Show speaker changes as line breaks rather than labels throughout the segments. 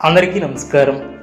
అందరికీ నమస్కారం.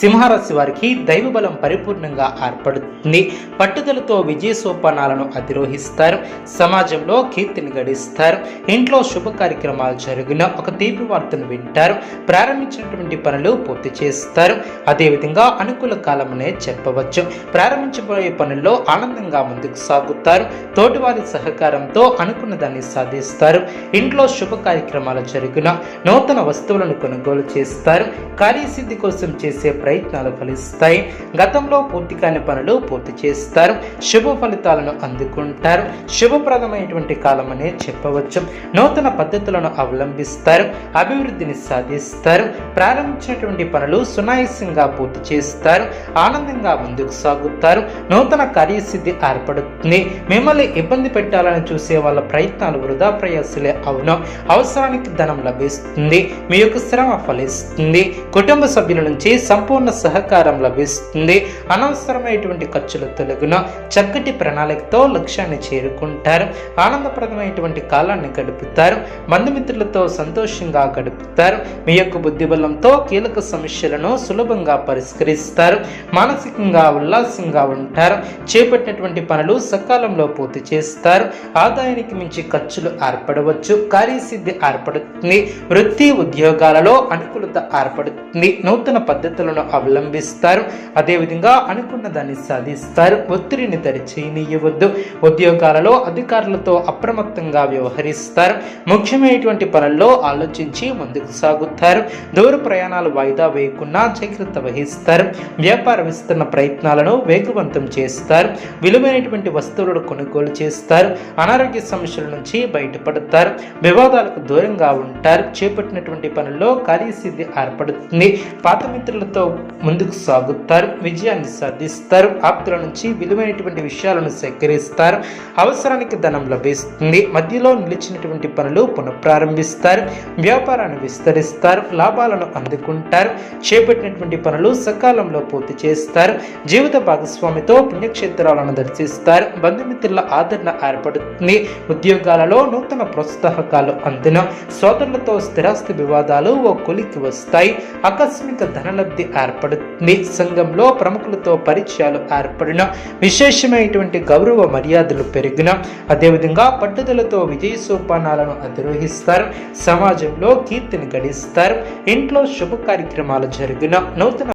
సింహరాశి వారికి దైవ బలం పరిపూర్ణంగా ఏర్పడుతుంది. పట్టుదలతో విజయ సోపానాలను అధిరోహిస్తారు. సమాజంలో కీర్తిని గడిస్తారు. ఇంట్లో శుభ కార్యక్రమాలు జరిగిన ఒక తీపి వార్తను వింటారు. ప్రారంభించినటువంటి పనులు పూర్తి చేస్తారు. అదేవిధంగా అనుకూల కాలమనే చెప్పవచ్చు. ప్రారంభించబోయే పనుల్లో ఆనందంగా ముందుకు సాగుతారు. తోటివారి సహకారంతో అనుకున్న దాన్ని సాధిస్తారు. ఇంట్లో శుభ కార్యక్రమాలు జరిగిన నూతన వస్తువులను కొనుగోలు చేస్తారు. కార్యసిద్ధి కోసం చేసే ప్రయత్నాలు ఫలిస్తాయి. గతంలో పూర్తి కాని పనులు పూర్తి చేస్తారు. శుభ ఫలితాలను అందుకుంటారు. శుభప్రదమైనటువంటి కాలం అనే చెప్పవచ్చు. నూతన పద్ధతులను అవలంబిస్తారు. అభివృద్ధిని సాధిస్తారు. ప్రారంభించినటువంటి పనులు సునాయాసంగా పూర్తి చేస్తారు. ఆనందంగా ముందుకు సాగుతారు. నూతన కార్యసిద్ధి ఏర్పడుతుంది. మిమ్మల్ని ఇబ్బంది పెట్టాలని చూసే వాళ్ళ ప్రయత్నాలు వృధా ప్రయాసలే అవును. అవసరానికి ధనం లభిస్తుంది. మీ యొక్క శ్రమ ఫలిస్తుంది. కుటుంబ సభ్యుల నుంచి సంపూర్ణ సహకారం లభిస్తుంది. అనవసరమైనటువంటి ఖర్చులు తొలగున చక్కటి ప్రణాళికతో లక్ష్యాన్ని చేరుకుంటారు. ఆనందప్రదమైనటువంటి కాలాన్ని గడుపుతారు. బంధుమిత్రులతో సంతోషంగా గడుపుతారు. మీ యొక్క బుద్ధిబలంతో కీలక సమస్యలను సులభంగా పరిష్కరిస్తారు. మానసికంగా ఉల్లాసంగా ఉంటారు. చేపట్టినటువంటి పనులు సకాలంలో పూర్తి చేస్తారు. ఆదాయానికి మించి ఖర్చులు ఏర్పడవచ్చు. కార్యసిద్ధి ఏర్పడుతుంది. వృత్తి ఉద్యోగాలలో అనుకూలత ఏర్పడుతుంది. నూతన పద్ధతులను అవలంబిస్తారు అదేవిధంగా అనుకున్న దాన్ని సాధిస్తారు. ఒత్తిడిని దరిచేయనీయవద్దు. ఉద్యోగాలలో అధికారులతో అప్రమత్తంగా వ్యవహరిస్తారు. ముఖ్యమైనటువంటి పనుల్లో ఆలోచించి ముందుకు సాగుతారు. దూర ప్రయాణాలు వాయిదా వేయకుండా జాగ్రత్త వహిస్తారు. వ్యాపార విస్తరణ ప్రయత్నాలను వేగవంతం చేస్తారు. విలువైనటువంటి వస్తువులను కొనుగోలు చేస్తారు. అనారోగ్య సమస్యల నుంచి బయటపడతారు. వివాదాలకు దూరంగా ఉంటారు. చేపట్టినటువంటి పనుల్లో కార్యసిద్ధి ఏర్పడుతుంది. పాత మిత్రులతో ముందుకు సాగుతారు విజయాన్ని సాధిస్తారు ఆప్తుల నుంచి విలువైనటువంటి విషయాలను సేకరిస్తారు అవసరానికి ధనం లభిస్తుంది మధ్యలో నిలిచినటువంటి పనులు పునఃప్రారంభిస్తారు వ్యాపారాన్ని విస్తరిస్తారు లాభాలను అందుకుంటారు చేపట్టినటువంటి పనులు సకాలంలో పూర్తి చేస్తారు జీవిత భాగస్వామితో పుణ్యక్షేత్రాలను దర్శిస్తారు బంధుమిత్రుల ఆదరణ ఏర్పడుతుంది ఉద్యోగాలలో నూతన ప్రోత్సాహకాలు అందిన సోదరులతో స్థిరాస్తి వివాదాలు ఓ కొలికి వస్తాయి ఆకస్మిక ధనలబ్ధి ఏర్పడుతుంది సంఘంలో ప్రముఖులతో పరిచయాలు ఏర్పడిన విశేషమైనటువంటి గౌరవ మర్యాదలు పెరిగిన అదేవిధంగా పట్టుదలతో విజయ సోపానాలను అధిరోహిస్తారు సమాజంలో కీర్తిని గడిస్తారు ఇంట్లో శుభ కార్యక్రమాలు జరిగిన నూతన